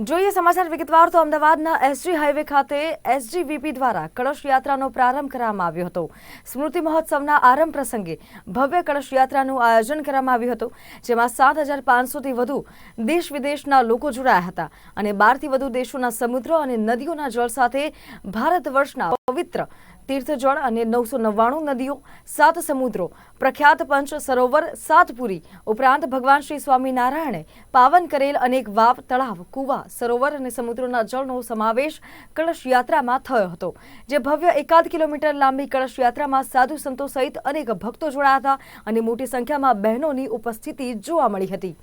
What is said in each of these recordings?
જોઈએ સમાચાર વિગતવાર તો અમદાવાદના એસજી હાઈવે ખાતે એસજીવીપી દ્વારા કળશ યાત્રાનો પ્રારંભ કરવામાં આવ્યો હતો. સ્મૃતિ મહોત્સવના આરંભ પ્રસંગે ભવ્ય કળશ યાત્રાનું આયોજન કરવામાં આવ્યું હતું, જેમાં સાત હજાર પાંચસોથી વધુ દેશ વિદેશના લોકો જોડાયા હતા અને બારથી વધુ દેશોના સમુદ્રો અને નદીઓના જળ સાથે ભારત વર્ષના પવિત્ર તીર્થજળ અને નવસો નવ્વાણું નદીઓ, સાત સમુદ્રો, પ્રખ્યાત પંચ સરોવર સાતપુરી ઉપરાંત ભગવાન શ્રી સ્વામિનારાયણે પાવન કરેલ અનેક વાવ, તળાવ, કુવા, સરોવર અને સમુદ્રોના જળનો સમાવેશ કળશ યાત્રામાં થયો હતો, જે ભવ્ય એકાદ કિલોમીટર લાંબી કળશ યાત્રામાં સાધુ સંતો સહિત અનેક ભક્તો જોડાયા હતા અને મોટી સંખ્યામાં બહેનોની ઉપસ્થિતિ જોવા મળી હતી.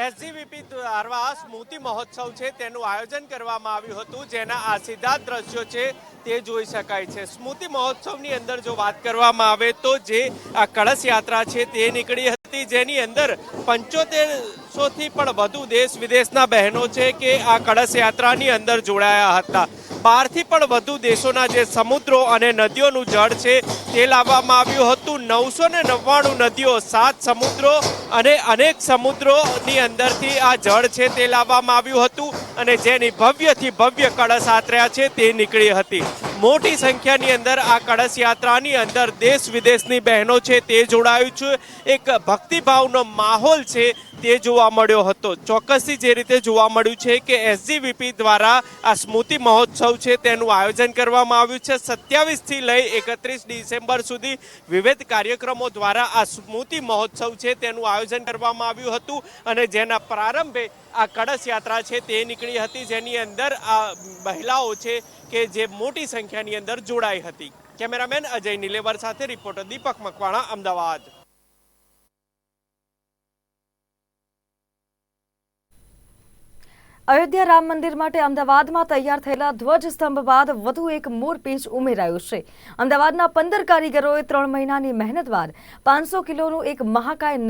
એસજીવીપી દ્વારા સ્મૃતિ મહોત્સવ છે, તેનું આયોજન કરવામાં આવ્યું હતું, જેના આ સીધા દ્રશ્યો છે, તે જોઈ શકાય છે. સ્મૃતિ મહોત્સવની અંદર જો વાત કરવામાં આવે તો જે આ કળશ યાત્રા છે, તે નીકળી હતી. જેની અંદર પંચોતેરસોથી પણ વધુ દેશ વિદેશના બહેનો છે કે આ કળશ યાત્રાની અંદર જોડાયા હતા. બારથી પણ વધુ દેશોના જે સમુદ્રો અને નદીઓનું જળ છે તે લાવવામાં આવ્યું હતું. નવસો ને નવ્વાણું નદીઓ, સાત સમુદ્રો અને અનેક સમુદ્રોની અંદરથી આ જળ છે તે લાવવામાં આવ્યું હતું અને જેની ભવ્યથી ભવ્ય કળશ આતર્યા છે તે નીકળી હતી. મોટી સંખ્યાની અંદર આ કળશ યાત્રાની અંદર દેશ વિદેશની બહેનો છે તે જોડાયું છે. એક ભક્તિભાવનો માહોલ છે તે જોવા મળ્યો હતો. ચોક્કસથી જે રીતે જોવા મળ્યું છે કે એસજીવીપી દ્વારા આ સ્મૃતિ મહોત્સવ છે તેનું આયોજન કરવામાં આવ્યું છે. સત્યાવીસથી લઈ એકત્રીસ ડિસેમ્બર સુધી વિવિધ કાર્યક્રમો દ્વારા આ સ્મૃતિ મહોત્સવ છે તેનું આયોજન કરવામાં આવ્યું હતું અને જેના પ્રારંભે આ કળશ યાત્રા છે તે નીકળી હતી. જેની અંદર આ મહિલાઓ છે કે જે મોટી સંખ્યાની અંદર જોડાઈ હતી. કેમેરામેન અજય નિલેવર સાથે રિપોર્ટર દીપક મકવાણા, અમદાવાદ. અયોધ્યા રામ મંદિર માટે અમદાવાદમાં તૈયાર થયેલા ધ્વજસ્તંભ બાદ વધુ એક મોરપીંચ ઉમેરાયું છે. અમદાવાદના પંદર કારીગરોએ ત્રણ મહિનાની મહેનત બાદ પાંચસો કિલોનું એક મહાકાય